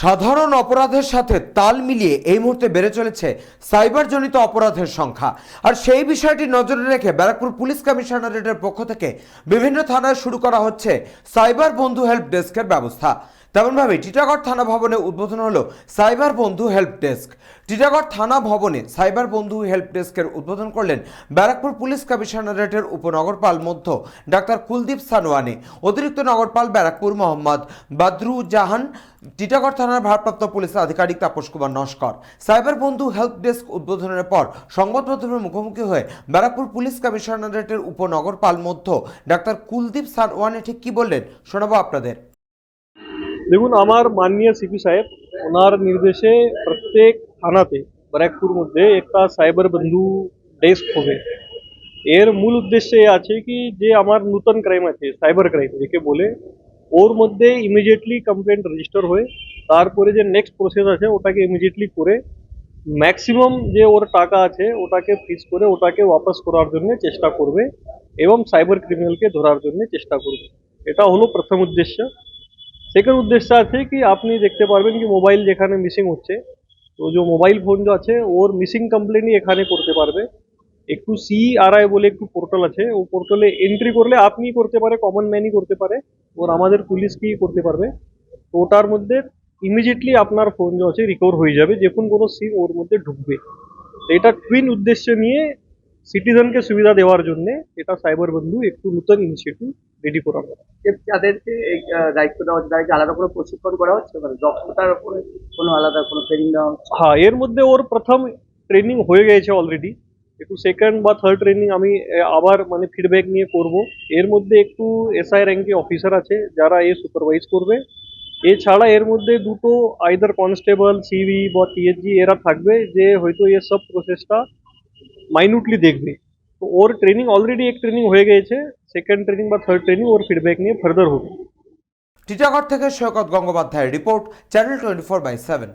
সাধারণ অপরাধের সাথে তাল মিলিয়ে এই মুহূর্তে বেড়ে চলেছে সাইবারজনিত অপরাধের সংখ্যা। আর সেই বিষয়টি নজরে রেখে ব্যারাকপুর পুলিশ কমিশনারেটের পক্ষ থেকে বিভিন্ন থানায় শুরু করা হচ্ছে সাইবার বন্ধু হেল্প ডেস্কের ব্যবস্থা। তেমনভাবে টিটাগড় থানা ভবনে উদ্বোধন হলো সাইবার বন্ধু হেল্প ডেস্ক। টিটাগড় থানা ভবনে সাইবার বন্ধু হেল্প ডেস্কের উদ্বোধন করলেন ব্যারাকপুর পুলিশ কমিশনারেটের উপনগরপাল মধ্য ডাক্তার কুলদীপ সানোয়ানি, অতিরিক্ত নগরপাল ব্যারাকপুর মোহাম্মদ বাদরুজাহান টিটাগড় থানার ভারপ্রাপ্ত পুলিশ আধিকারিক Tapas Kumar Naskar. Cyber Bandhu help desk উদ্বোধনের পর সংবাদ মাধ্যমের মুখোমুখি হয়ে ব্যারাকপুর পুলিশ কমিশনারেটের উপনগরপাল মধ্য ডাক্তার কুলদীপ সানোয়ানি ঠিক কি বললেন শোনাবো আপনাদের। দেখুন, আমার মাননীয় সিপি সাহেব, ওনার নির্দেশে প্রত্যেক থানাতে ব্যারাকপুর মধ্যে একটা সাইবার বন্ধু ডেস্ক হবে। এর মূল উদ্দেশ্য আছে কি, যে আমার নূতন ক্রাইম আছে, সাইবার ক্রাইম যাকে বলে ওর মধ্যে ইমিডিয়েটলি কমপ্লেন্ট রেজিস্টার হয়ে, তারপরে যে নেক্সট প্রসেস আছে, ওটাকে ইমিডিয়েটলি করে ম্যাক্সিমাম যে ওর টাকা আছে, ওটাকে ফিস করে ওটাকে ওয়াপাস করার জন্য চেষ্টা করবে এবং সাইবার ক্রিমিনালকে ধরার জন্য চেষ্টা করবে। এটা হলো প্রথম উদ্দেশ্য। সেকেন্ড উদ্দেশ্য আছে কি, আপনি দেখতে পারবেন কি মোবাইল যেখানে মিসিং হচ্ছে, তো যে মোবাইল ফোন যে আছে, ওর মিসিং কমপ্লেনই এখানে করতে পারবে। একটু সি আর আই বলে একটু পোর্টাল আছে। ও পোর্টালে এন্ট্রি করলে আপনি করতে পারে কমন ম্যানই করতে পারে। ওর আমাদের পুলিশ কি করতে পারবে? তো ওটার মধ্যে ইমিডিয়েটলি আপনার ফোন যে আছে রিকভার হয়ে যাবে। যে কোনো কোনো সিম ওর মধ্যে ঢুকবে। এটা টুইন উদ্দেশ্য নিয়ে সিটিজেনকে সুবিধা দেওয়ার জন্য এটা সাইবার বন্ধু একটু নতুন ইনিশিয়েটিভ রেডি করা যাদেরকে এই দায়িত্ব দেওয়া হচ্ছে তাদেরকে আলাদা করে প্রশিক্ষণ করা হচ্ছে? মানে দক্ষতার উপরে কোনো আলাদা কোনো ট্রেনিং দেওয়া হচ্ছে? হ্যাঁ এর মধ্যে ওর প্রথম ট্রেনিং হয়ে গেছে অলরেডি একটু সেকেন্ড বা থার্ড ট্রেনিং আমি আবার মানে ফিডব্যাক নিয়ে করব। এর মধ্যে একটু এসআই র্যাঙ্কে অফিসার আছে, যারা এ সুপারভাইজ করবে। এছাড়া এর মধ্যে দুটো আইদার কনস্টেবল সিভি বা টিএসজি এরা থাকবে, যে হয়তো এ সব প্রসেসটা মাইনুটলি দেখবে। তো ওর ট্রেনিং অলরেডি এক ট্রেনিং হয়ে গেছে সেকেন্ড ট্রেনিং বা থার্ড ট্রেনিং ওর ফিডব্যাক নিয়ে ফার্দার হবে। টিটাগড় থেকে সৈকত গঙ্গোপাধ্যায়ের report channel twenty four by seven